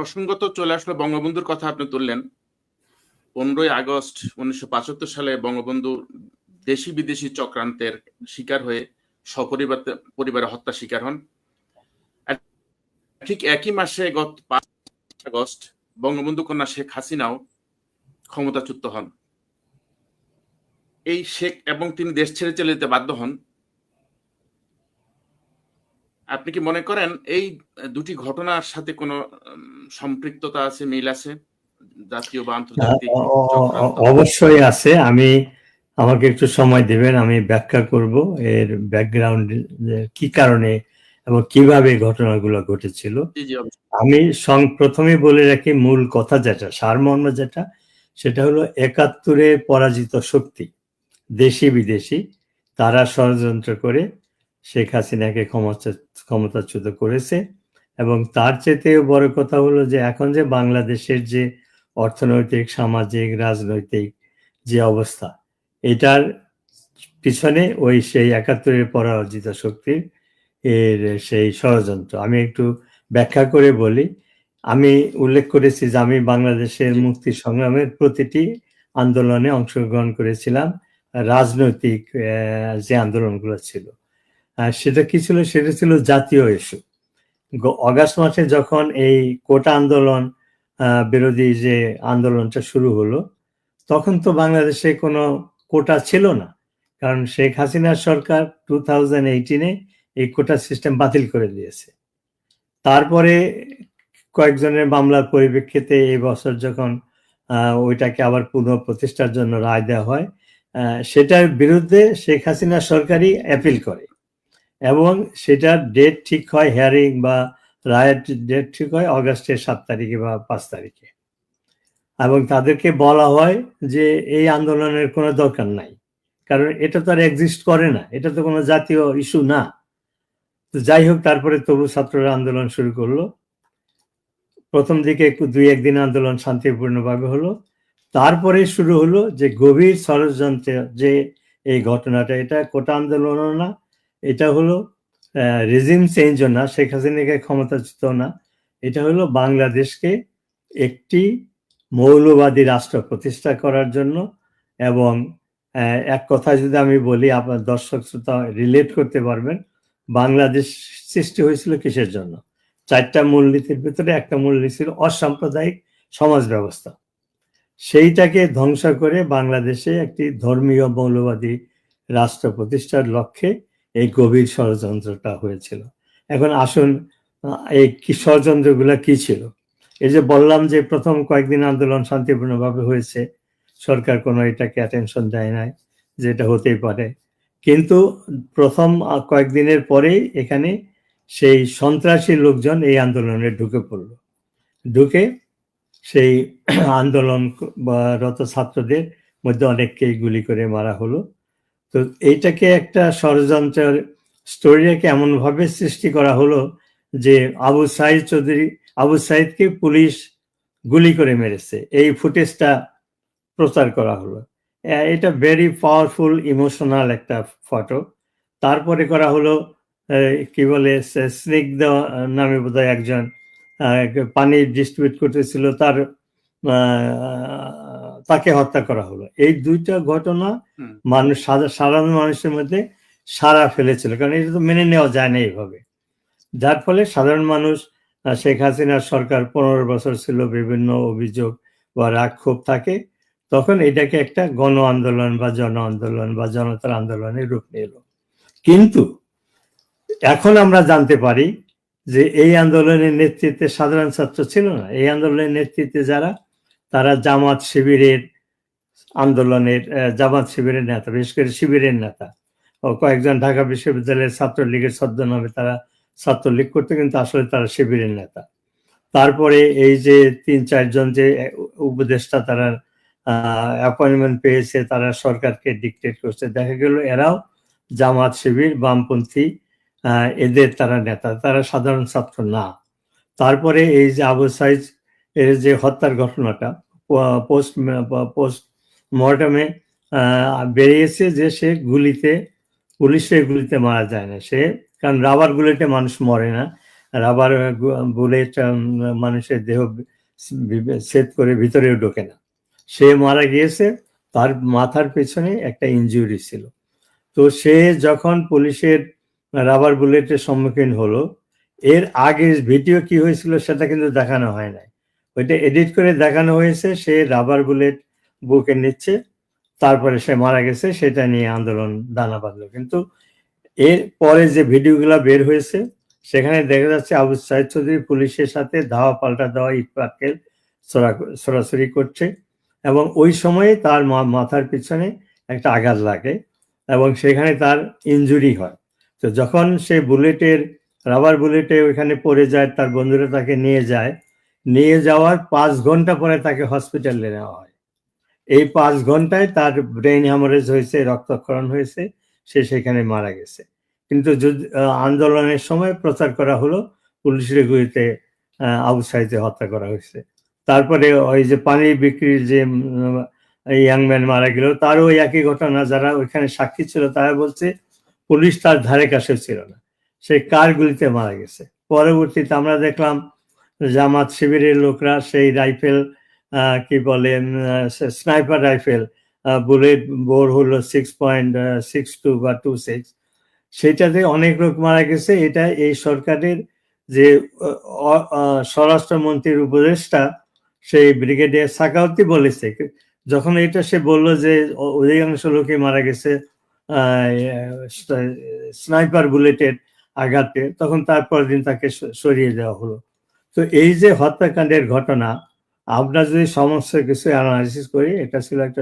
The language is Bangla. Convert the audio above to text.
প্রসঙ্গত চলে আসলো বঙ্গবন্ধুর কথা আপনি তুললেন। পনেরোই আগস্ট উনিশশো পঁচাত্তর সালে বঙ্গবন্ধু দেশি বিদেশি চক্রান্তের শিকার হয়ে সপরিবার পরিবারে হত্যা শিকার হন। ঠিক একই মাসে গত পাঁচ আগস্ট বঙ্গবন্ধু কন্যা শেখ হাসিনাও ক্ষমতাচ্যুত হন। এই শেখ এবং তিনি দেশ ছেড়ে চলে যেতে বাধ্য হন। আপনি কি মনে করেন এই দুটি ঘটনার সাথে কোনো সম্পৃক্ততা আছে মিল আছে জাতীয় বা আন্তর্জাতিক? অবশ্যই আছে আমি আমাকে একটু সময় দেবেন আমি ব্যাখ্যা করব এর ব্যাকগ্রাউন্ড কি কারণে এবং কীভাবে ঘটনাগুলো ঘটেছিল। আমি প্রথমে বলে রাখি মূল কথা যেটা সারমর্ম যেটা সেটা হলো একাত্তরে পরাজিত শক্তি দেশি বিদেশি তারা ষড়যন্ত্র করে শেখ হাসিনাকে ক্ষমতা, ক্ষমতাচ্যুত করেছে। এবং তার চেয়েতেও বড় কথা হলো যে, এখন যে বাংলাদেশের যে অর্থনৈতিক, সামাজিক, রাজনৈতিক যে অবস্থা, এটার পিছনে ওই সেই একাত্তরের পরাজিত শক্তির এর সেই ষড়যন্ত্র। আমি একটু ব্যাখ্যা করে বলি। আমি উল্লেখ করেছি যে, আমি বাংলাদেশের মুক্তি সংগ্রামের প্রতিটি আন্দোলনে অংশগ্রহণ করেছিলাম। রাজনৈতিক যে আন্দোলনগুলো ছিল সেটা কি ছিল? সেটা ছিল জাতীয় ইস্যু অগাস্ট মাসে যখন এই কোটা আন্দোলন বিরোধী যে আন্দোলনটা শুরু হলো, তখন তো বাংলাদেশে কোনো কোটা ছিল না। কারণ শেখ হাসিনার সরকার টু থাউজেন্ড এইটিনে এই কোটা সিস্টেম বাতিল করে দিয়েছে। তারপরে কয়েকজনের মামলার পরিপ্রেক্ষিতে এই বছর যখন ওইটাকে আবার পুনঃ প্রতিষ্ঠার জন্য রায় দেওয়া হয় সেটার বিরুদ্ধে শেখ হাসিনা সরকারই অ্যাপিল করে। এবং সেটার ডেট ঠিক হয় হিয়ারিং বা রায়ের ডেট ঠিক হয় অগাস্টের সাত তারিখে বা পাঁচ তারিখে। এবং তাদেরকে বলা হয় যে এই আন্দোলনের কোনো দরকার নাই। কারণ এটা তো আর এক্সিস্ট করে না, এটা তো কোনো জাতীয় ইস্যু না। তো যাই হোক, তারপরে তবু ছাত্ররা আন্দোলন শুরু করল। প্রথম দিকে দুই একদিন আন্দোলন শান্তিপূর্ণভাবে হলো। তারপরে শুরু হলো যে গভীর ষড়যন্ত্রে যে এই ঘটনাটা, এটা কোটা আন্দোলনও না এটা হলো রেজিম চেঞ্জও না, শেখ হাসিনাকে ক্ষমতাচ্যুত না। এটা হলো বাংলাদেশকে একটি মৌলবাদী রাষ্ট্র প্রতিষ্ঠা করার জন্য এবং এক কথা যদি আমি বলি, আপনার দর্শক শ্রোতা রিলেট করতে পারবেন, বাংলাদেশ সৃষ্টি হয়েছিল কিসের জন্য? চারটা মূলনীতির ভিতরে একটা মূলনীতি ছিল অসাম্প্রদায়িক সমাজ ব্যবস্থা। সেইটাকে ধ্বংস করে বাংলাদেশে একটি ধর্মীয় মৌলবাদী রাষ্ট্র প্রতিষ্ঠার লক্ষ্যে এই গভীর ষড়যন্ত্রটা হয়েছিল। এখন আসুন এই ষড়যন্ত্রগুলো কি ছিল? এই যে বললাম যে প্রথম কয়েকদিন আন্দোলন শান্তিপূর্ণভাবে হয়েছে, সরকার কোনো এটাকে অ্যাটেনশন দেয় নাই, যে এটা হতেই পারে। কিন্তু প্রথম কয়েকদিনের পরেই এখানে সেই সন্ত্রাসী লোকজন এই আন্দোলনে ঢুকে পড়ল। ঢুকে সেই আন্দোলন বা রত ছাত্রদের মধ্যে অনেককেই গুলি করে মারা হলো। তো এইটাকে একটা ষড়যন্ত্রের স্টোরিটাকে এমনভাবে সৃষ্টি করা হলো যে আবু সাইদ চৌধুরী, আবু সাইদকে পুলিশ গুলি করে মেরেছে। এই ফুটেজটা প্রচার করা হলো। এটা ভেরি পাওয়ারফুল ইমোশনাল একটা ফটো। তারপরে করা হলো কি বলে স্নিগ্ধ নামে বোধহয় একজন পানি ডিস্ট্রিবিউট করতেছিল। তার তাকে হত্যা করা হলো। এই দুইটা ঘটনা মানুষ সাধারণ মানুষের মধ্যে সারা ফেলেছিল কারণ এটা তো মেনে নেওয়া যায় না এইভাবে। যার ফলে সাধারণ মানুষ শেখ হাসিনার সরকার পনেরো বছর ছিল বিভিন্ন অভিযোগ বা রাগ ক্ষোভ থাকে তখন এটাকে একটা গণ আন্দোলন বা জন আন্দোলন বা জনতার আন্দোলনের রূপ নিল। কিন্তু এখন আমরা জানতে পারি যে এই আন্দোলনের নেতৃত্বে সাধারণ ছাত্র ছিল না। এই আন্দোলনের নেতৃত্বে যারা তারা জামাত শিবিরের আন্দোলনের জামাত শিবিরের নেতা, বিশেষ করে শিবিরের নেতা। ও কয়েকজন ঢাকা বিশ্ববিদ্যালয়ের ছাত্রলীগের ছদ্মনামে তারা ছাত্রলীগ করতে, কিন্তু আসলে তারা শিবিরের নেতা। তারপরে এই যে তিন চারজন যে উপদেষ্টা তারা অ্যাপয়েন্টমেন্ট পেয়েছে, তারা সরকারকে ডিকটেট করছে। দেখা গেল এরাও জামাত শিবির, বামপন্থী এদের তারা নেতা, তারা সাধারণ ছাত্র না। তারপরে এই যে আবু সাইজ এর যে হত্যার ঘটনাটা পোস্ট পোস্ট মর্টমে বেরিয়েছে যে সে গুলিতে পুলিশের গুলিতে মারা যায় না। সে, কারণ রাবার গুলিতে মানুষ মরে না। রাবার বুলেট মানুষের দেহ ছেদ করে ভিতরেও ঢোকে না। সে মারা গিয়েছে, তার মাথার পেছনে একটা ইনজুরি ছিল। তো সে যখন পুলিশের রাবার বুলেটের সম্মুখীন হলো, এর আগে ভিডিও কি হয়েছিল সেটা কিন্তু দেখানো হয় নাই। ওইটা এডিট করে দেখানো হয়েছে, সে রাবার বুলেট বুকে নিচ্ছে, তারপরে সে মারা গেছে, সেটা নিয়ে আন্দোলন দানা বাঁধলো। কিন্তু এর পরে যে ভিডিওগুলো বের হয়েছে, সেখানে দেখা যাচ্ছে আবু সাইদ চৌধুরী পুলিশের সাথে ধাওয়া পাল্টা দেওয়া ইট সরাসরি করছে এবং ওই সময়ে তার মাথার পিছনে একটা আঘাত লাগে এবং সেখানে তার ইনজুরি হয়। তো যখন সে বুলেটের রাবার বুলেটে ওইখানে পড়ে যায়, তার বন্ধুরা তাকে নিয়ে যায় নিয়ে যাওয়ার পাঁচ ঘণ্টা পরে তাকে হসপিটালে নেওয়া হয়। এই পাঁচ ঘন্টায় তার ব্রেন হ্যামারেজ হয়েছে, রক্তক্ষরণ হয়েছে, সে সেখানে মারা গেছে। কিন্তু আন্দোলনের সময় প্রচার করা হলো পুলিশের গুলিতে আবু সাইদে হত্যা করা হয়েছে। তারপরে ওই যে পানি বিক্রির যে ইয়াংম্যান মারা গেল, তারও একই ঘটনা, যারা ওইখানে সাক্ষী ছিল, তারা বলছে, পুলিশ তার ধারে কাছে ছিল না। সে কার গুলিতে মারা গেছে? পরবর্তীতে আমরা দেখলাম জামাত শিবিরের লোকরা সেই রাইফেল কি বলে স্নাইপার রাইফেল বুলেট বোর হলো সিক্স পয়েন্ট সিক্স টু বা টু সিক্স সেটাতে অনেক লোক মারা গেছে। এটা এই সরকারের যে স্বরাষ্ট্রমন্ত্রীর উপদেষ্টা, সেই ব্রিগেডিয়ার সাকাউতি বলেছে। যখন এটা সে বলল যে অধিকাংশ লোকে মারা গেছে স্নাইপার বুলেটের আঘাতে, তখন তারপর দিন তাকে সরিয়ে দেওয়া হলো। তো এই যে হত্যাকাণ্ডের ঘটনা আমরা যদি সমস্ত কিছু অ্যানালাইসিস করি এটা ছিল একটা